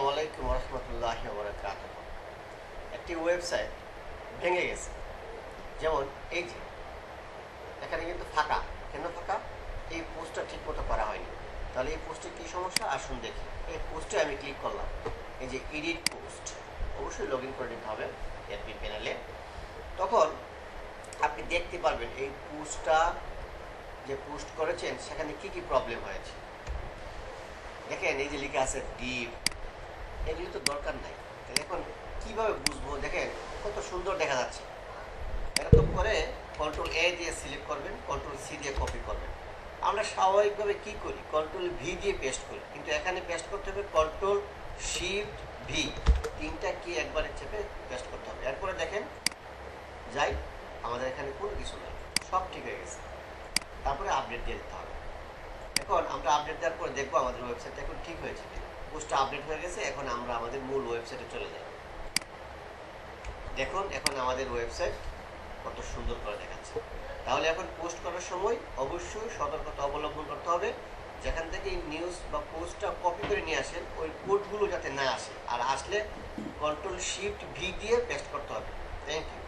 আসসালামু আলাইকুম রহমতুল্লাহ একটি ওয়েবসাইট ভেঙে গেছে। যেমন এই যে, এখানে কিন্তু ফাঁকা। কেন ফাঁকা? এই পোস্টটা ঠিক মতো করা হয়নি। তাহলে এই পোস্টে কী সমস্যা? আসুন দেখি। এই পোস্টে আমি ক্লিক করলাম। এই যে এডিট পোস্ট, অবশ্যই লগ ইন করে নিতে হবে এফবি প্যানেলে। তখন আপনি দেখতে পারবেন এই পোস্টটা যে পোস্ট করেছেন, সেখানে কি কি প্রবলেম হয়েছে। দেখেন এই যে লেখা আছে ডিপ এগুলি তো দরকার নাই। তাহলে এখন কীভাবে বুঝব? দেখেন, কত সুন্দর দেখা যাচ্ছে। এরকম করে কন্ট্রোল এ দিয়ে সিলেক্ট করবেন কন্ট্রোল সি দিয়ে কপি করবেন। আমরা স্বাভাবিকভাবে কি করি? কন্ট্রোল ভি দিয়ে পেস্ট করি। কিন্তু এখানে পেস্ট করতে হবে কন্ট্রোল শিফট ভি তিনটা কি একবারে চেপে পেস্ট করতে হবে। এরপরে দেখেন, যাই, আমাদের এখানে কোনো কিছু নেই। সব ঠিক হয়ে গেছে। তারপরে আপডেট দিয়ে দিতে হবে। এখন আমরা আপডেট দেওয়ার পরে দেখব আমাদের ওয়েবসাইটটা এখন ঠিক হয়েছে পোস্টটা আপডেট হয়ে গেছে, এখন আমরা আমাদের মূল ওয়েবসাইটে চলে যাই। দেখুন, এখন আমাদের ওয়েবসাইট কত সুন্দর করে দেখাচ্ছে। তাহলে এখন পোস্ট করার সময় অবশ্যই সতর্কতা অবলম্বন করতে হবে। যেখান থেকে নিউজ বা পোস্টটা কপি করে নিয়ে আসেন, ওই কোডগুলো যাতে না আসে। আর আসলে কন্ট্রোল শিফট ভি দিয়ে পেস্ট করতে হবে। Thank you